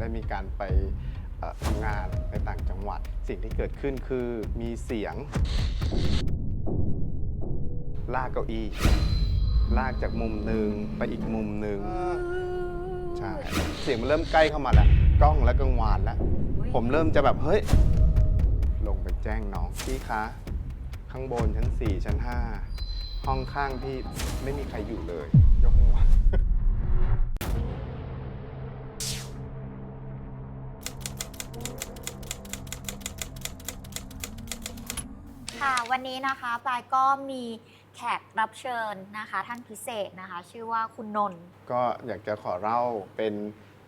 ได้มีการไปทำงานในต่างจังหวัด สิ่งที่เกิดขึ้นคือมีเสียง ลากเก้าอี้ ลากจากมุมหนึ่งไปอีกมุมหนึ่งใช่เสียงมันเริ่มใกล้เข้ามาแล้วกล้องและกังวานแล้ว ผมเริ่มจะแบบเฮ้ย ลงไปแจ้งน้องพี่คะข้างบนชั้น 4 ชั้น 5 ห้องข้างที่ไม่มีใครอยู่เลย ยกมือ ว้ค่ะวันนี้นะคะปลายก็มีแขกรับเชิญนะคะ ท่านพิเศษนะคะ ชื่อว่าคุณนนท์ ก็อยากจะขอเล่าเป็น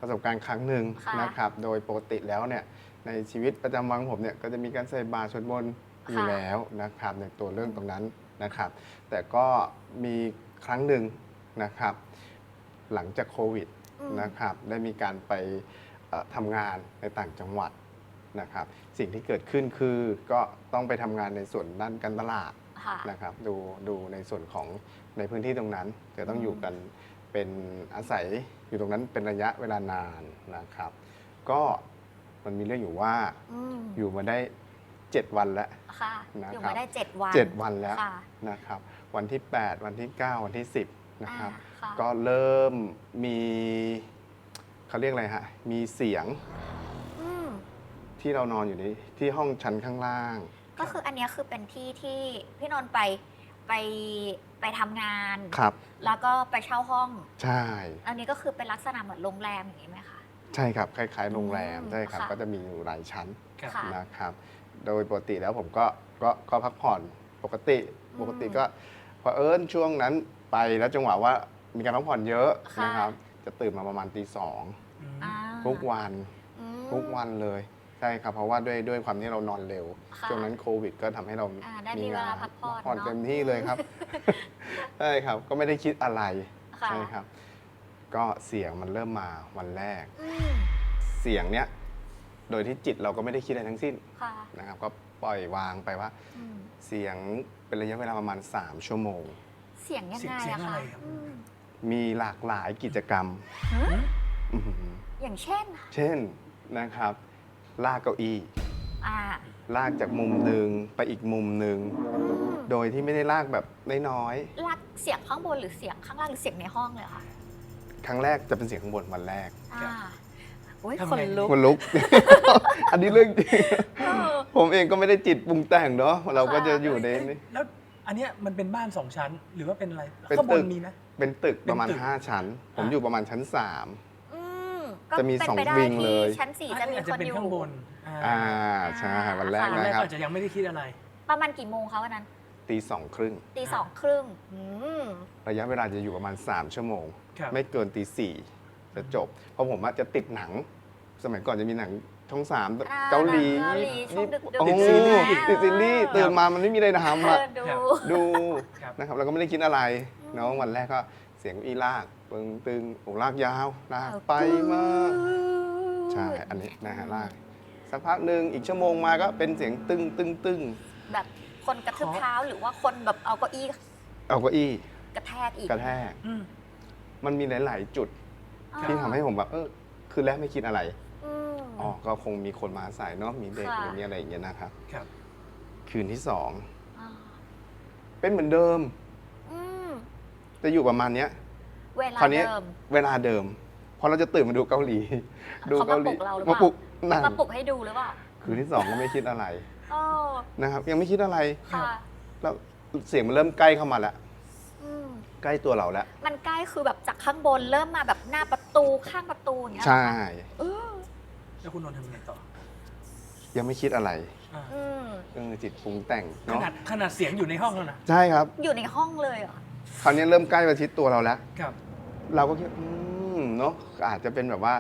ประสบการณ์ครั้งหนึ่งค่ะ นะครับ โดยปกติแล้วเนี่ยในชีวิตประจำวันของผมเนี่ยก็จะมีการใส่บาตรสวดมนต์อยู่แล้วนะครับในตัวเรื่องตรงนั้นนะครับ แต่ก็มีครั้งหนึ่งนะครับ หลังจากโควิด อืม นะครับได้มีการไปเอ่อทำงานในต่างจังหวัด นะครับ สิ่งที่เกิดขึ้นคือก็ต้องไปทำงานในส่วนด้านการตลาดค่ะ นะครับดูดูในส่วนของในพื้นที่ตรงนั้นจะต้องอยู่กันเป็นอาศัยอยู่ตรงนั้นเป็นระยะเวลานานนะครับ ก็มันมีเรื่องอยู่ว่าอืมอยู่มาได้ 7 วันแล้ว ค่ะ นะครับ อยู่มาได้เจ็ดวัน7วันแล้วค่ะนะครับ วันที่ 8 วันที่ 9 วันที่ 10นะครับ อ่าค่ะก็เริ่มมีเขาเรียกอะไรฮะ มีเสียงอืม ที่เรานอนอยู่ในที่ห้องชั้นข้างล่าง ก็คืออันเนี้ยคือเป็นที่ที่พี่นนท์ไปไปไปทำงาน ครับ แล้วก็ไปเช่าห้อง ใช่ อันนี้ก็คือเป็นลักษณะเหมือนโรงแรมอย่างนี้ไหมคะ ใช่ครับคล้าย ๆ โรงแรมอืมใช่ครับ ค่ะ ก็จะมีอยู่หลายชั้นครับ ค่ะ นะครับ โดยปกติแล้วผมก็ก็ก็พักผ่อนปกติอืมปกติก็พอเผอิญช่วงนั้นไปแล้วจังหวะว่ามีการพักผ่อนเยอะค่ะ นะครับ จะตื่นมาประมาณตีสองอืมอ่าทุกวันอืมทุกวันเลย ใช่ครับ เพราะว่าด้วยด้วยความที่เรานอนเร็ว ค่ะช่วงนั้นโควิด ก็ทำให้เราอ่าได้มีเวลาพักผ่อนผ่อนเนอะ เต็มที่เลยครับ ใช่ครับ ก็ไม่ได้คิดอะไรค่ะใช่ครับ ก็เสียงมันเริ่มมาวันแรก อืมเสียงเนี้ยโดยที่จิตเราก็ไม่ได้คิดอะไรทั้งสิ้นค่ะนะครับ ก็ปล่อยวางไปว่า อืมเสียงเป็นระยะเวลาประมาณ 3 ชั่วโมง เสียงยังไงเสียงอะอะไรคะครับ อืมมีหลากหลายกิจกรรมฮะอื้อหืออย่างเช่น เช่นนะครับ ลากเก้าอี้ อ่า ลากจากมุมหนึ่งไปอีกมุมหนึ่งอืมโดยที่ไม่ได้ลากแบบน้อยลักเสียงข้างบนหรือเสียงข้างล่างหรือเสียงในห้องเลยค่ะ ๆครั้งแรกจะเป็นเสียงข้างบนวันแรกอ่าอุ้ยทำคนไง ลุกคนลุก อันนี้เรื่องจริงเออ ผมเองก็ไม่ได้จิตปรุงแต่งเนาะเราก็จะค่ะอยู่ในนี้ แล้วอันเนี้ยมันเป็นบ้านสองชั้นหรือว่าเป็นอะไรเป็นข้างบตึนก มีไหม เป็นตึกประมาณ เป็นตึก5 ชั้น ผมอะ อยู่ประมาณชั้น3อืม ก็จะมีเป็นสองไปได้วิงที่เลย ชั้นสี่จะมีอาจคจะนเป็นอยู่ ข้างบนอ่าใช่วันแรกตอนแรนะกครับอาจจะยังไม่ได้คิดอะไร ประมาณกี่โมงคะวันนั้นตีสองครึ่งตีสองครึ่งอืม ระยะเวลาจะอยู่ประมาณ 3 ชั่วโมง ครับ ไม่เกินตีสี่จะจบ เพราะผมอะจะติดหนัง สมัยก่อนจะมีหนังช่องสามอ่เกาหลีเกาหลีช่วงดึกๆ โอ้ติดซีรีส์ติดซีรีส์ตื่นมามันไม่มีอะไรทำเออะอดูครับดูครับ นะครับเราก็ไม่ได้คิดอะไรเนาะวันแรกก็เสียงอีลาก ปึงตึงโอ้ลากยาวลากไปมากใช่อันนี้นะฮะลากสักพักหนึ่งอีกชั่วโมงมาก็เป็นเสียงตึงตึงตึงแบบคนกระทืบเท้าหรือว่าคนแบบเอาเก้าอี้เอาเก้าอี้ กระแทกอีกกระแทกอืมมันมีหลาย ๆ จุดอ่าที่ทำให้ผมแบบเออคือแรกไม่คิดอะไรอืมอ๋อก็คงมีคนมาอาศัยเนาะมีเด็กค่ะหรือมีอะไรอย่างเงี้ยนะครับครับ คืนที่สองอ่าเป็นเหมือนเดิมอืมจะอยู่ประมาณเนี้ย เวลาคราวนี้เดิม เวลาเดิมพอเราจะตื่นมาดูเกาหลี ดูเขามาเกาหลีปลุกเราหรือเปมาล่า ปลุกนั่นมาปลุกให้ดูหรือเปล่าคืนที่สองก็ไม่คิดอะไรโอ้นะครับ ยังไม่คิดอะไร ค่ะแล้วเสียงมันเริ่มใกล้เข้ามาแล้วอืมใกล้ตัวเราแล้วมันใกล้คือแบบจากข้างบนเริ่มมาแบบหน้าประตูข้างประตูอย่างเงี้ยใช่ เออแล้วคุณนนท์ทำยังไงต่อยังไม่คิดอะไรอ่าอืมเออจิตปรุงแต่งขเนาะนาดขนาดเสียงอยู่ในห้องแล้วนะใช่ครับ อยู่ในห้องเลยเหรอคราวนี้เริ่มใกล้ประชิดตัวเราแล้ว ครับ เราก็คิดอืมเนาะอาจจะเป็นแบบว่า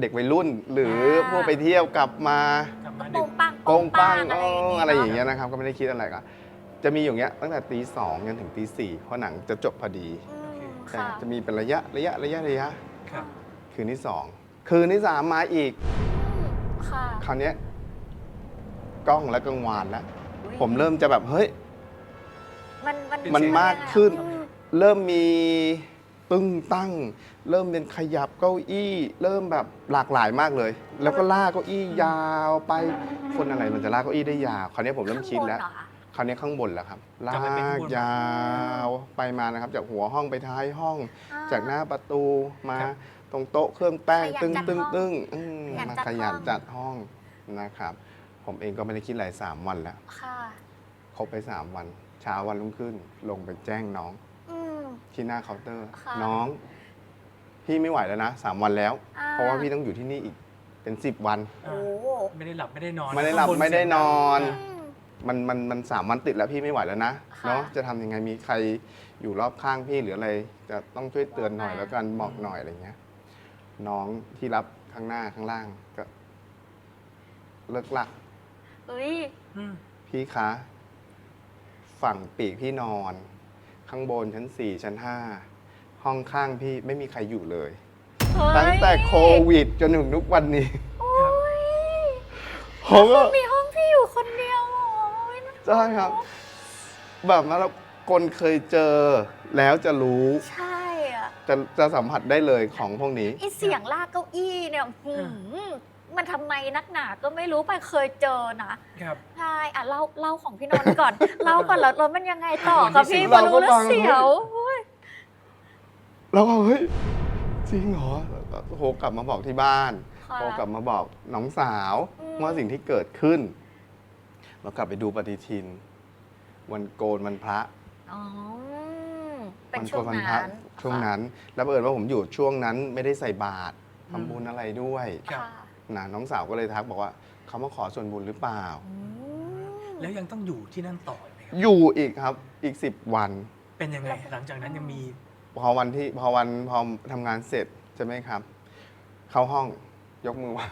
เด็กวัยรุ่น หรือพวกไปเที่ยวกลับมา กลับมาโปดึงกปังโป้งปังอะไรอย่างเองี้ออะไรอย่างเงี้ยเนนะครับ ก็ไม่ได้คิดอะไรก็จะมีอย่างเงี้ยตั้งแต่ตีสองจนถึงตีสี่เพราะหนังจะจบพอดีอืมใช่ค่ะจะมีเป็นระยะระยะระยะระยะ ครับ คืนที่สองคืนที่สามมาอีก อืมค่ะคราวเนี้ยกล้องและกังวานแล้วอุ๊ยผมเริ่มจะแบบเฮ้ย มันมันมันมากขึ้น อืม เริ่มมี ตึ้งตั้ง เริ่มเป็นขยับเก้าอี้ เริ่มแบบหลากหลายมากเลย แล้วก็ลากเก้าอี้ยาวไปคนอะไรมันจะลากเก้าอี้ได้ยาวคราวนี้ผมเริ่มชินแล้ว ข้างบนเหรอคะ คราวนี้ข้างบนแล้วครับลากลับไปเป็นข้างบน ยาวไปมานะครับ จากหัวห้องไปท้ายห้องอ่จากหน้าประตูมาครับ ตรงโต๊ะเครื่องแป้งขยันตึ้งจัดตึ้งห้องตึ้งอืมขยันมาจัดขยันห้อง จัดห้องนะครับ ผมเองก็ไม่ได้คิดอะไรสามวันแล้ว ค่ะ ครบไปสามวันเช้าวันรุ่งขึ้น ลงไปแจ้งน้องอืม ที่หน้าเคาน์เตอร์ ค่ะน้อง พี่ไม่ไหวแล้วนะสามวันแล้ว อ่เพราะว่าพี่ต้องอยู่ที่นี่อีกเป็นสิบวัน โอ้ไม่ได้หลับไม่ได้นอนไม่ได้หลับข้างนไม่ได้นอนเสียงดังอืม มันมันมันสามวันติดแล้วพี่ไม่ไหวแล้วนะค่ะเนาะจะทำยังไงมีใครอยู่รอบข้างพี่หรืออะไร จะต้องช่วยเตือนหน่อยบอกมา แล้วกันบอกหน่อยอะไรเงี้ย น้องที่รับข้างหน้าข้างล่างก็ เลิกลัก เฮ้ยอืมพี่คะ ฝั่งปีกพี่นอน ข้างบนชั้นสี่ชั้นห้าห้องข้างพี่ไม่มีใครอยู่เลย เฮ้ยตั้งแต่โควิดจนถึงทุกวันนี้โอ้ยผมก็ มีห้องพี่อยู่คนเดียวเหรอโอ้ยน่าใช่ครับ แบบนั้นแล้วคนเคยเจอแล้วจะรู้ใช่อะจะจะสัมผัสได้เลยของพวกนี้ ไอเสียงลากเก้าอี้เนี่ยหืม มันทำไมนักหนาก็ไม่รู้ไปเคยเจอนะครับ ใช่อะเล่าเล่าของพี่นนท์ก่อน เล่าก่อนแล้วแล้วมันยังไงต่อวันที่คะพี่สิบมารู้เราก็แล้วฟังเสียวโอ้ยแล้วก็เฮ้ยจริงเหรอโทรกลับมาบอกที่บ้านค่ะโทรกลับมาบอกน้องสาวอืมว่าสิ่งที่เกิดขึ้นเรากลับไปดูปฏิทิน วันโกนวันพระอ๋อเป็นวัช่วงวันั้พระนช่วงนั้น แล้วบังเอิญว่าผมอยู่ช่วงนั้นไม่ได้ใส่บาตรทำบุญอะไรด้วยครับค่ะ นะน้องสาวก็เลยทักบอกว่าเขามาขอส่วนบุญหรือเปล่าอืมแล้วยังต้องอยู่ที่นั่นต่อไหมครับ อยู่อีกครับอีกสิบวัน เป็นยังไง หลังจากนั้นยังมีพอวันที่พอวันพอทำงานเสร็จใช่ไหมครับ เข้าห้องยกมือไหว่า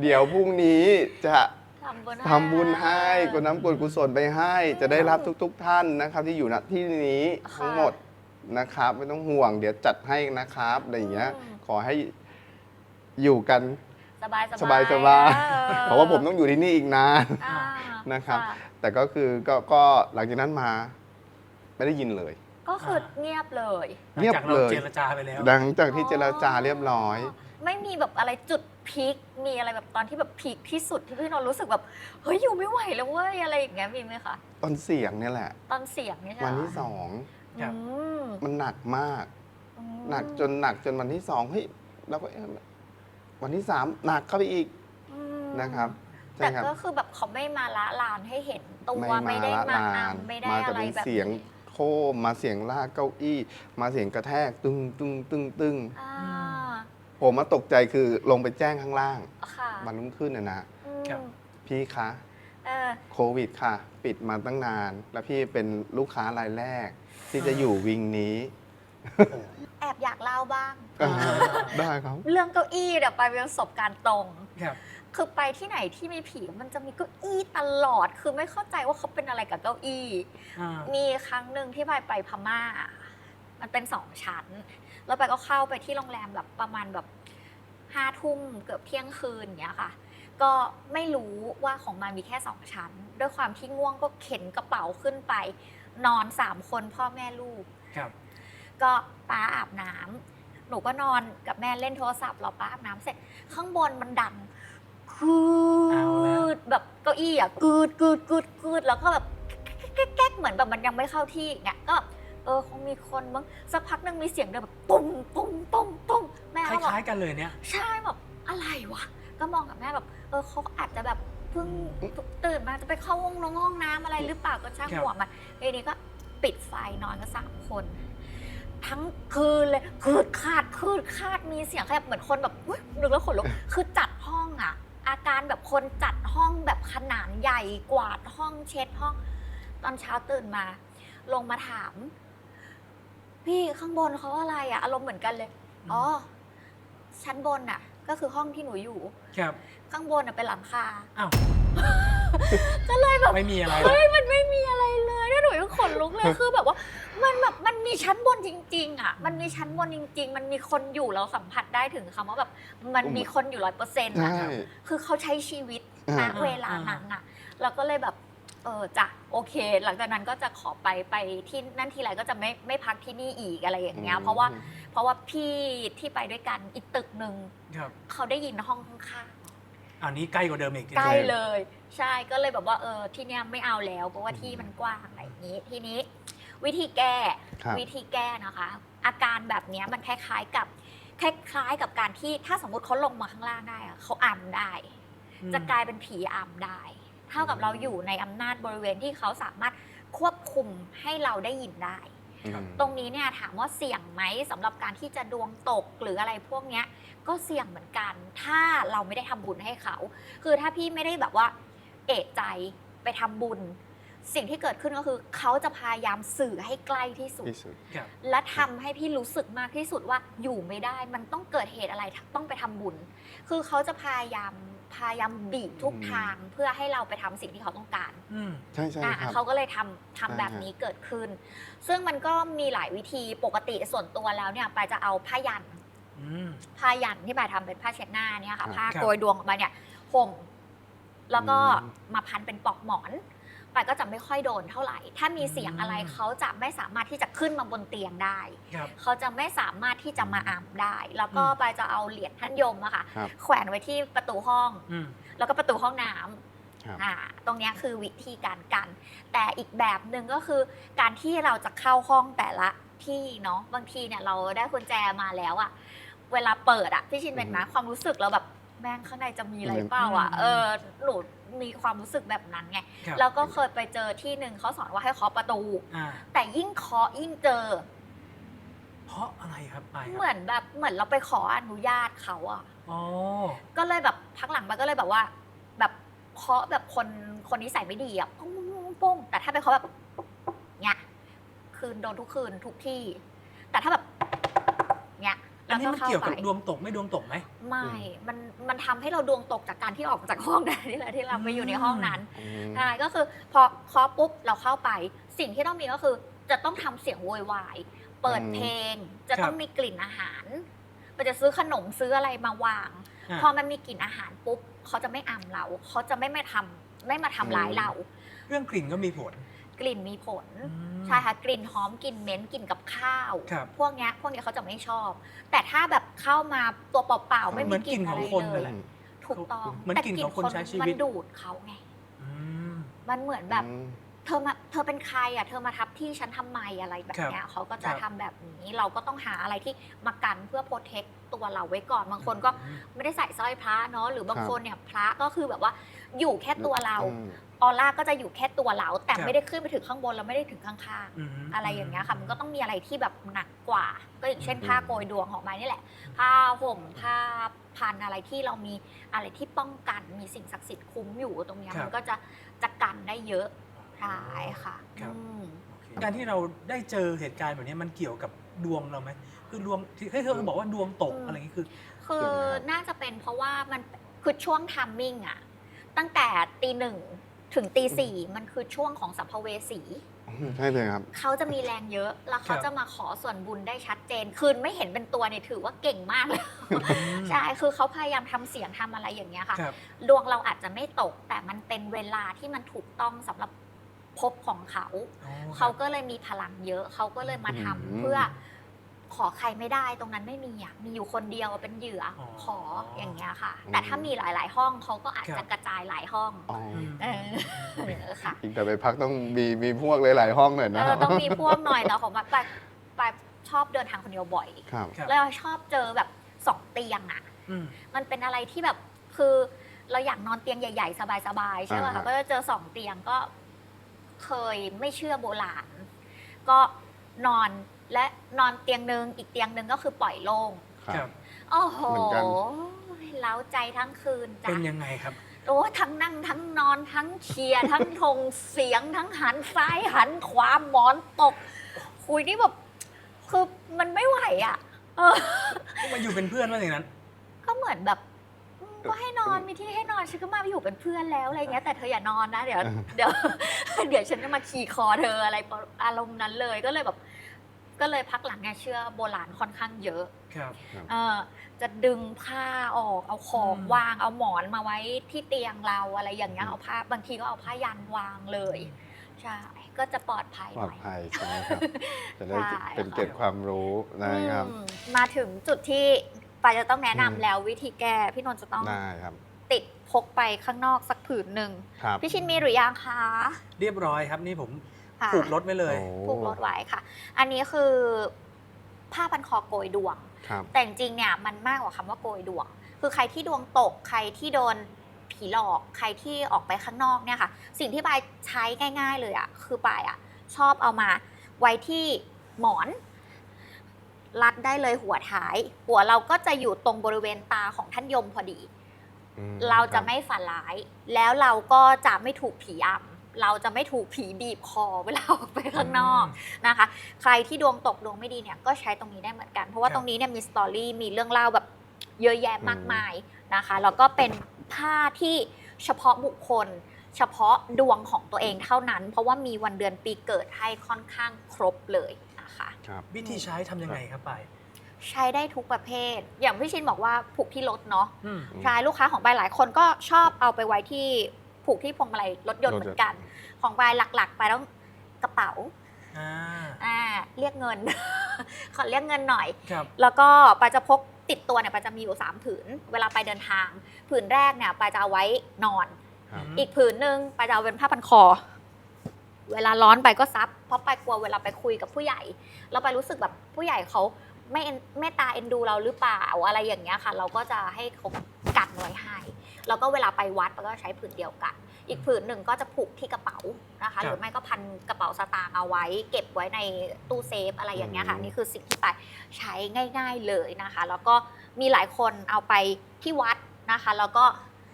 เดี๋ยวพรุ่งนี้จะทำบุญทำบุญให้กดน้ำกดกุศลไปให้ จะได้รับทุก ๆ ท่านนะครับ ที่อยู่ณที่นี้ทั้งหมดนะครับ ไม่ต้องห่วง เดี๋ยวจัดให้นะครับอะไรอย่างเงี้ย ขอให้ อยู่กัน สบายสบายสบายออเพราะว่าผมต้องอยู่ที่นี่อีกนาน อ่านะครับะแต่ก็คือก็ก็หลังจากนั้นมา ไม่ได้ยินเลย ก็คือเงียบเลย หลังเงียบจากเราเลย เจรจาไปแล้ว หลังจากที่เจรจาเรียบร้อย ไม่มีแบบอะไรจุดพีคมีอะไรแบบตอนที่แบบพีคที่สุดที่พี่นนท์รู้สึกแบบเฮ้ยอยู่ไม่ไหวแล้วเว้ยอะไรอย่างเงี้ยมีไหมคะตอนเสียงเนี่ยแหละ ตอนเสียงเนี่ยใช่ไหมวันที่สองครับ อืมมันหนักมาก อืม หนักจนหนักจนวันที่สองเฮ้ยเราก็เอ๊ะ วันที่สามหนักเข้าไปอีกอืมนะครับใช่แต่ครับก็คือแบบเขาไม่มาละลานให้เห็นตัวไม่ไม่มาได้ละมาลานอำไม่ได้มาอะแต่ไรเป็นแบบเสียงโครมมาเสียงลากเก้าอี้ มาเสียงกระแทกตึ้งตึ้งตึ้งตึ้งอ่าผมมาตกใจคือลงไปแจ้งข้างล่างค่ะวันรุ่งขึ้นนะนะอืมครับ พี่คะ เออ โควิดค่ะ ปิดมาตั้งนาน แล้วพี่เป็นลูกค้ารายแรก ที่จะอยู่วิงนี้ แอบอยากเล่าบ้าง อ่าได้ครับ เรื่องเก้าอี้เดี๋ยวไปเป็นประสบการณ์ตรง ครับ คือไปที่ไหนที่มีผีมันจะมีเก้าอี้ตลอด คือไม่เข้าใจว่าเขาเป็นอะไรกับเก้าอี้ อ่า มีครั้งหนึ่งที่ไปไปพม่า มันเป็นสองชั้น แล้วไปก็เข้าไปที่โรงแรมแบบประมาณแบบห้าทุ่มเกือบเที่ยงคืนอย่างเงี้ยค่ะ ก็ไม่รู้ว่าของมันมีแค่สองชั้น ด้วยความที่ง่วงก็เข็นกระเป๋าขึ้นไป นอนสามคนพ่อแม่ลูก ครับ ก็ป้าอาบน้ำหนูก็นอนกับแม่เล่นโทรศัพท์รอป้าอาบน้ำเสร็จ ข้างบนมันดังคืเอาแล้วดแบบเก้าอี้อะกืดกืดกืดกืดแล้วก็แบบแก๊กแก๊กเหมือนแบบมันยังไม่เข้าที่เงี้ยก็แบบเออคงมีคนมั้งสักพักหนึ่งมีเสียงเดินแบบปุ้มปุ้มปุ้มปุ้มแม่คก็บอกล้ายๆกันเลยเนี่ยใช่แบบอะไรวะก็มองกับแม่แบบ เออเขาอาจจะแบบเพิ่งตื่นมาจะไปเข้าห้องน้องห้องน้ำอะไรหรือเปล่าก็ช่างครับหัวมันทีนี้ก็ปิดไฟนอนกันสามคน ทั้งคืนเลยคืดคาดคืดคาดมีเสียงแค่เหมือนคนแบบอุ๊ยนึกแล้วขนลุกคือจัดห้องอะอาการแบบคนจัดห้องแบบขนาดใหญ่กวาดห้องเช็ดห้อง ตอนเช้าตื่นมา ลงมาถาม พี่ข้างบนเขาอะไรอะอารมณ์เหมือนกันเลยอ๋อชั้นบนน่ะก็คือห้องที่หนูอยู่ ครับ ข้างบนน่ะเป็นหลังคา อ้าว ก็เลยแบบไม่มีอะไรเฮ้ยมันไม่มีอะไรเลยแล้วหนูยังขนลุกเลยคือแบบว่า มันแบบมันมีชั้นบนจริง ๆ อะ มันมีชั้นบนจริง ๆ มันมีคนอยู่เราสัมผัสได้ถึงคำว่าแบบ มันมีคนอยู่ร้อยเปอร์เซ็นต์ใช่ คือเขาใช้ชีวิตณอ่า เวลานั้นน่ะ เราก็เลยแบบ เออจ้ะโอเค หลังจากนั้นก็จะขอไปไปที่นั่นทีไรก็จะไม่ไม่พักที่นี่อีกอะไรอย่างเงี้ย เพราะว่าเพราะว่าพี่ที่ไปด้วยกันอีกตึกหนึ่งครับ เขาได้ยินห้องข้าง อันนี้ใกล้กว่าเดิมอีกๆใกล้เลย ใช่ก็เลยแบบว่าเออที่เนี้ยไม่เอาแล้ว เพราะว่าที่มันกว้างอะไรอย่างนี้ทีนี้ วิธีแก้ครับวิธีแก้นะคะ อาการแบบเนี้ยมันคล้ายๆกับคล้ายๆกับการที่ถ้าสมมติเขาลงมาข้างล่างได้อะเขาอ่ำได้ อืมจะกลายเป็นผีอำได้ เท่ากับเราอยู่ในอำนาจบริเวณที่เขาสามารถควบคุมให้เราได้ยินได้อืม ตรงนี้เนี่ยถามว่าเสี่ยงไหมสำหรับการที่จะดวงตกหรืออะไรพวกเนี้ยก็เสี่ยงเหมือนกัน ถ้าเราไม่ได้ทำบุญให้เขา คือถ้าพี่ไม่ได้แบบว่า เอะใจไปทำบุญ สิ่งที่เกิดขึ้นก็คือ เขาจะพยายามสื่อให้ใกล้ที่สุดที่สุดครับและทำให้พี่รู้สึกมากที่สุดว่าอยู่ไม่ได้ มันต้องเกิดเหตุอะไรต้องไปทำบุญ คือเขาจะพยายาม พยายามบีบทุกอืมทางเพื่อให้เราไปทำสิ่งที่เขาต้องการอืมใช่ใช่อะครับ เขาก็เลยทำทำใช่แบบฮะนี้เกิดขึ้น ซึ่งมันก็มีหลายวิธีปกติส่วนตัวแล้วเนี่ยปายจะเอาผ้ายันอืมผ้ายันที่ปายทำเป็นผ้าเช็ดหน้าเนี่ยค่ะ ผ้าครับ โกยดวงออกมาเนี่ยห่มแล้วก็อืม มาพันเป็นปลอกหมอน ปายก็จะไม่ค่อยโดนเท่าไหร่ ถ้ามีเสียงอะไรเขาจะไม่สามารถที่จะขึ้นมาบนเตียงได้ ครับ เขาจะไม่สามารถที่จะมาอ่ำได้ แล้วก็อืมปายจะเอาเหรียญท่านยมอะค่ะ ครับ แขวนไว้ที่ประตูห้อง อืม แล้วก็ประตูห้องน้ำครับอ่าตรงเนี้ยคือวิธีการกัน แต่อีกแบบหนึ่งก็คือการที่เราจะเข้าห้องแต่ละที่เนาะ บางทีเนี่ยเราได้กุญแจมาแล้วอะเวลาเปิดอะพี่ชินเป็นไหมความรู้สึกเราแบบแม่งข้างในจะมีอะไรเปล่าอะอืมเออหนู มีความรู้สึกแบบนั้นไง ครับแล้วก็เคยไปเจอที่หนึ่งเขาสอนว่าให้เคาะประตู อ่าแต่ยิ่งเคาะยิ่งเจอ เพราะอะไรครับไปครับเหมือนแบบเหมือนเราไปขออนุญาตเขาอะ อ๋อ ก็เลยแบบพักหลังมาก็เลยแบบว่า แบบเคาะแบบคนคนนิสัยไม่ดีอะปุ้งปุ้งปุ้งปุ้งแต่ถ้าเป็นเคาะแบบเนี้ยคืนโดนทุกคืนทุกที่ แต่ถ้าแบบเนี้ย อันนี้มันข้าเกี่ยวกับไปดวงตกไม่ดวงตกไหมไม่ มันมันทำให้เราดวงตกจากการที่ออกจากห้องนั้นนี่แหละที่เราไปอยู่ในห้องนั้นอืม ใช่ก็คือพอเคาะปุ๊บเราเข้าไป สิ่งที่ต้องมีก็คือจะต้องทำเสียงโวยวาย เปิดเพลง จะต้องมีกลิ่นอาหารมันจะซื้อขนมซื้ออะไรมาวาง อ่าพอมันมีกลิ่นอาหารปุ๊บเขาจะไม่อำเราเขาจะไม่มาทำไม่มาทำร้ายเรา เรื่องกลิ่นก็มีผล กลิ่นมีผล อืม ใช่ค่ะกลิ่นหอมกลิ่นเหม็นกลิ่นกับข้าว ครับพวกเนี้ยพวกเนี้ยเขาจะไม่ชอบ แต่ถ้าแบบเข้ามาตัวเปล่าๆไม่เหมืมีอนกลิ่นกลิ่นอะไรของคนเลนั่ยนแหละ ถูกต้องเหมือนแต่กลิ่นของคนใช้ชีวิต มันดูดเขาไงอืม มันเหมือนแบบอืมเธอมาเธอเป็นใครอะเธอมาทับที่ฉันทำไมอะไรแบบเนี้ยเขาก็จะครับ ทำแบบนี้เราก็ต้องหาอะไรที่มากันเพื่อโปรเทคตัวเราไว้ก่อนบางคนก็อืมไม่ได้ใส่สร้อยพระเนาะหรือบางครับ คนเนี่ยพระก็คือแบบว่า อยู่แค่ตัวเราอืม ออร่าก็จะอยู่แค่ตัวเรา แต่ครับไม่ได้ขึ้นไปถึงข้างบนแล้วไม่ได้ถึงข้างๆมอะไรอย่างเงี้ยค่ะ มันก็ต้องมีอะไรที่แบบหนักกว่า ก็อย่างเช่นอืม ผ้าโกยดวงของไม้นี่แหละ ผ้าห่มผ้าพันอะไรที่เรามีอะไรที่ป้องกันมีสิ่งศักดิ์สิทธิ์คุ้มอยู่ตรงเนี้ยครับ มันก็จะจะกันได้เยอะใช่ค่ะครับ อืม การที่เราได้เจอเหตุการณ์แบบนี้มันเกี่ยวกับดวงเราไหมคือดวงที่เฮ้ยเธอบอกว่าดวงตกอืม อะไรอย่างงี้คือ คือเกี่ยวไหมครับน่าจะเป็นเพราะว่ามันคือช่วงทัมมิ่งอะ ตั้งแต่ตีหนึ่งถึงตีสี่มันคือช่วงของสัมภเวสีอืมใช่เลยครับ เขาจะมีแรงเยอะ แล้วเขาครับจะมาขอส่วนบุญได้ชัดเจน คืนไม่เห็นเป็นตัวเนี่ยถือว่าเก่งมากเลยใช่ คือเขาพยายามทำเสียงทำอะไรอย่างเงี้ยค่ะ ครับ ดวงเราอาจจะไม่ตก แต่มันเป็นเวลาที่มันถูกต้องสำหรับภพของเขา อ๋อเขาก็เลยมีพลังเยอะ เขาก็เลยมาทำอืม เพื่อ ขอใครไม่ได้ตรงนั้นไม่มีอะมีอยู่คนเดียวเป็นเหยื่อออขออย่างเงี้ยค่ะ แต่ถ้ามีหลาย ๆ ห้องเขาก็อาจครัจะบ กระจายหลายห้องอ๋อเออเออค่ะอีกแต่ไปพักต้องมีมีพวกหลาย ๆ ห้องหน่อยเอนะอต้องมีพวกหน่อยแต่ของแบบไปไปชอบเดินทางคนเดียวบ่อย ครับ ครับ แล้วชอบเจอแบบสองเตียงอะ อืม มันเป็นอะไรที่แบบคือเราอยากนอนเตียงใหญ่ ๆ สบายๆใช่ไหมอ่าคะฮะ ก็จะเจอสองเตียงก็เคยไม่เชื่อโบราณ ก็นอน และนอนเตียงหนึ่งอีกเตียงหนึ่งก็คือปล่อยโล่งครัครับบโอ้โหเหมือนกัน เล้าใจทั้งคืนจ้ะเป็นยังไงครับ โอ้ทั้งนั่งทั้งนอนทั้งเชียร์ ทั้งทงเสียงทั้งหันซ้ายหันขวาหมอนตก คุยนี่แบบคือมันไม่ไหวอะเออ มาอยู่เป็นเพื่อนว่าอย่างนั้น ก็เหมือนแบบอืมก็ให้นอนมีที่ให้นอนฉันก็มาอยู่เป็นเพื่อนแล้วอะไรเงี้ยแต่เธออย่านอนนะเดี๋ยวเดี๋ยว เดี๋ยวฉันจะมาขี่คอเธออะไรประอารมณ์นั้นเลยก็เลยแบบ ก็เลยพักหลังเนี่ยเชื่อโบราณค่อนข้างเยอะ ครับ เออจะดึงผ้าออกเอาของอืม วางเอาหมอนมาไว้ที่เตียงเราอะไรอย่างเงี้ยเอาผ้าบางทีก็เอาผ้ายันวางเลยใช่ก็จะปลอดภัยปลหอดน่อย ภัยใช่ไหมครับ จะได้ใช่ เป็นเกร็ดความรู้นะครับ อืมมาถึงจุดที่ปายจะต้องแนะนำอืม แล้ววิธีแก้พี่นนท์จะต้องได้ครับติดพกไปข้างนอกสักผืนหนึ่งครับ พี่ชินมีหรือยังคะ เรียบร้อยครับนี่ผม ค่ะผูกรถไว้เลยโอ้ผูกรถไว้ค่ะ อันนี้คือผ้าพันคอโกยดวง ครับแต่จริงๆเนี่ยมันมากกว่าคำว่าโกยดวง คือใครที่ดวงตก ใครที่โดนผีหลอก ใครที่ออกไปข้างนอกเนี่ยค่ะ สิ่งที่ปายใช้ง่าย ๆ เลยอะคือปายอะชอบเอามาไว้ที่หมอน รัดได้เลยหัวท้าย หัวเราก็จะอยู่ตรงบริเวณตาของท่านยมพอดี อืมเราจะคบไม่ฝันร้าย แล้วเราก็จะไม่ถูกผีอำ เราจะไม่ถูกผีบีบคอเวลาออกไปข้างนอกนะคะ ใครที่ดวงตกดวงไม่ดีเนี่ยก็ใช้ตรงนี้ได้เหมือนกัน เพราะว่าครับตรงนี้เนี่ยมีสตอรี่มีเรื่องเล่าแบบเยอะแยะมากมายนะคะแล้วก็เป็นผ้าที่เฉพาะบุคคล เฉพาะดวงของตัวเองเท่านั้น เพราะว่ามีวันเดือนปีเกิดให้ค่อนข้างครบเลยนะคะครับวิธีใช้ทำยังไงครับไปาย ใช้ได้ทุกประเภท อย่างพี่ชินบอกว่าผูกที่รถเนาะอืมอืมใช่ลูกค้าของปายหลายคนก็ชอบเอาไปไว้ที่ ผูกที่พวงมาลัยรถยนต์เหมือนกัน ของปายหลักๆไปต้องกระเป๋าอ่าอ่าเรียกเงิน ขอเรียกเงินหน่อยครับแล้วก็ปาจะพกติดตัวเนี่ยปาจะมีอยู่ 3 ผืน เวลาไปเดินทาง ผืนแรกเนี่ยปาจะเอาไว้นอนครับอืมอีกผืนหนึ่งปาจะเอาเป็นผ้าพันคอ เวลาร้อนไปก็ซับ เพราะไปกลัวเวลาไปคุยกับผู้ใหญ่แล้วไปรู้สึกแบบผู้ใหญ่เขาไม่เอ็นเมตตาเอ็นดูเราหรือเปล่าอะไรอย่างเงี้ยค่ะ เราก็จะให้เขากันไว้ให้ แล้วก็เวลาไปวัดเราก็ใช้ผืนเดียวกัน อีกผืนหนึ่งก็จะผูกที่กระเป๋านะคะ หรือไม่ก็พันกระเป๋าสตางค์เอาไว้ เก็บไว้ในตู้เซฟอะไรอย่างเงี้ยค่ะอืมนี่คือสิ่งที่ไปใช้ง่าย ๆเลยนะคะ แล้วก็มีหลายคนเอาไปที่วัดนะคะ แล้วก็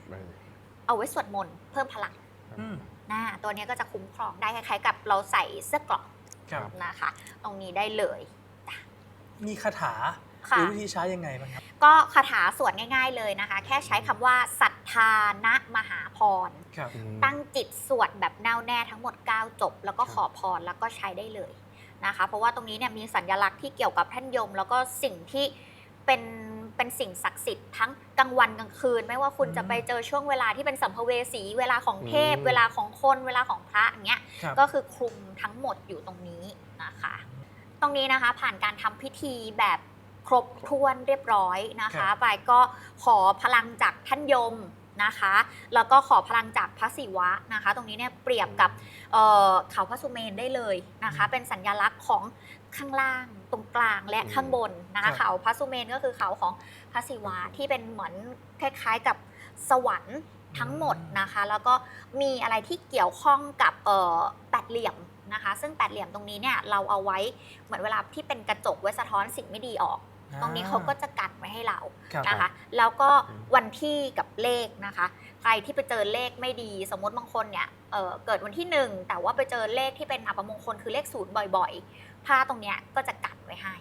ไปเอาไว้สวดมนต์เพิ่มพลังอืมนะตัวเนี้ยก็จะคุ้มครองได้คล้ายๆกับเราใส่เสื้อเกราะครับนะคะ ตรงนี้ได้เลย มีคาถาห ค่ะรือวิธีใช้ยังไงบ้างครับ ก็คาถาสวดง่าย ๆเลยนะคะ แค่ใช้คำว่าศรัทธานะมหาพร ครับ อืม ตั้งจิตสวดแบบแน่วแน่ทั้งหมด 9 จบ แล้วก็ครับขอพรแล้วก็ใช้ได้เลยนะคะ เพราะว่าตรงนี้เนี่ยมีสัญลักษณ์ที่เกี่ยวกับท่านยม แล้วก็สิ่งที่เป็นเป็นสิ่งศักดิ์สิทธิ์ทั้งกลางวันกลางคืน ไม่ว่าคุณอืมจะไปเจอช่วงเวลาที่เป็นสัมภเวสี เวลาของเทพ อืม เวลาของคนเวลาของพระอย่างเงี้ยครับ ก็คือคลุมทั้งหมดอยู่ตรงนี้นะคะ ตรงนี้นะคะผ่านการทำพิธีแบบ ครบถ้วนเรียบร้อยนะครัคะบปายก็ขอพลังจากท่านยมนะคะ แล้วก็ขอพลังจากพระศิวะนะคะ ตรงนี้เนี่ยเปรียบกับเอ่อเขาพระสุเมนได้เลยนะคะ เป็นสัญลักษณ์ของข้างล่างตรงกลางและข้างบนนะครัคะบเขาพระสุเมนก็คือเขาของพระศิวะที่เป็นเหมือนคล้ายๆกับสวรรค์ทั้งหมดนะคะ แล้วก็มีอะไรที่เกี่ยวข้องกับเอ่อแปดเหลี่ยมนะคะ ซึ่งแปดเหลี่ยมตรงนี้เนี่ยเราเอาไว้เหมือนเวลาที่เป็นกระจกไว้สะท้อนสิ่งไม่ดีออก ตรงนี้เขาก็จะกันไว้ให้เราครับ นะคะ แล้วก็วันที่กับเลขนะคะ ใครที่ไปเจอเลขไม่ดี สมมติบางคนเนี่ยเอ่อเกิดวันที่หนึ่งแต่ว่าไปเจอเลขที่เป็นอัปมงคลคือเลขศูนย์บ่อยๆผ้าตรงเนี้ยก็จะกันไว้ให้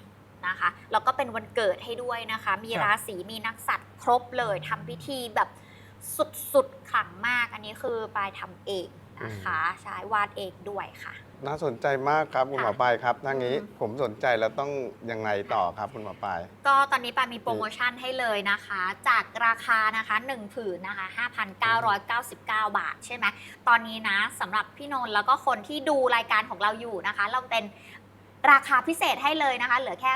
นะคะแล้วก็เป็นวันเกิดให้ด้วยนะคะ มีครับ ราศีมีนักสัตว์ครบเลยทำพิธีแบบสุดๆขลังมาก อันนี้คือปลายทำเองนะคะใช้วาดเองด้วยค่ะ น่าสนใจมากครับคุณหมอค่ะปลายครับถ้างี้อืมผมสนใจแล้วต้องยังไงต่อครับคุณหมอปลาย ก็ตอนนี้ปามีโปรโมชั่นให้เลยนะคะ จากราคานะคะ 1 ผืนนะคะ 5,999 บาท ใช่ไหมตอนนี้นะสำหรับพี่นนท์แล้วก็คนที่ดูรายการของเราอยู่นะคะ เราเป็น ราคาพิเศษให้เลยนะคะ เหลือแค่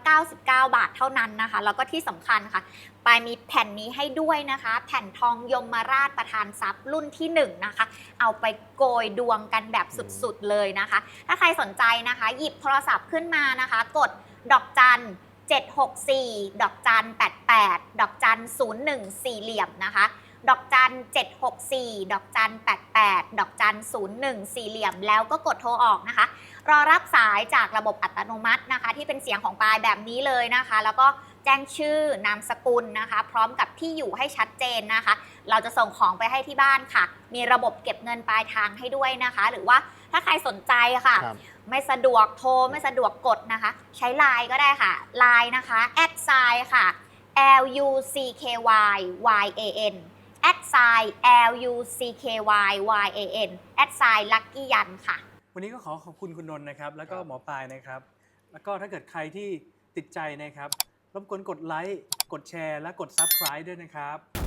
2,999 บาทเท่านั้นนะคะ แล้วก็ที่สำคัญค่ะปายมีแผ่นนี้ให้ด้วยนะคะ แผ่นทองยมมาราชประธานทรัพย์รุ่นที่1นะคะ เอาไปโกยดวงกันแบบสุดๆเลยนะคะ ถ้าใครสนใจนะคะ หยิบโทรศัพท์ขึ้นมานะคะ กดดอกจัน764 ดอกจัน88 ดอกจัน01 สี่เหลี่ยมนะคะดอกจัน 764 ดอกจัน 88 ดอกจัน 01 สี่เหลี่ยม แล้วก็กดโทรออกนะคะ รอรับสายจากระบบอัตโนมัตินะคะ ที่เป็นเสียงของปลายแบบนี้เลยนะคะ แล้วก็แจ้งชื่อนามสกุลนะคะ พร้อมกับที่อยู่ให้ชัดเจนนะคะ เราจะส่งของไปให้ที่บ้านค่ะ มีระบบเก็บเงินปลายทางให้ด้วยนะคะ หรือว่าถ้าใครสนใจค่ะ ครับ ไม่สะดวกโทรไม่สะดวกกดนะคะ ใช้ไลน์ก็ได้ค่ะไลน์นะคะแอดไซค่ะ L U C K Y Y A N แอดไซ L U C K Y Y A N แอดไซลักกี้ยันค่ะ วันนี้ก็ขอขอบคุณคุณนนท์นะครับ แล้วก็ครับหมอปลายนะครับ แล้วก็ถ้าเกิดใครที่ติดใจนะครับรบกวนกดไลค์กดแชร์และกด Subscribe ด้วยนะครับ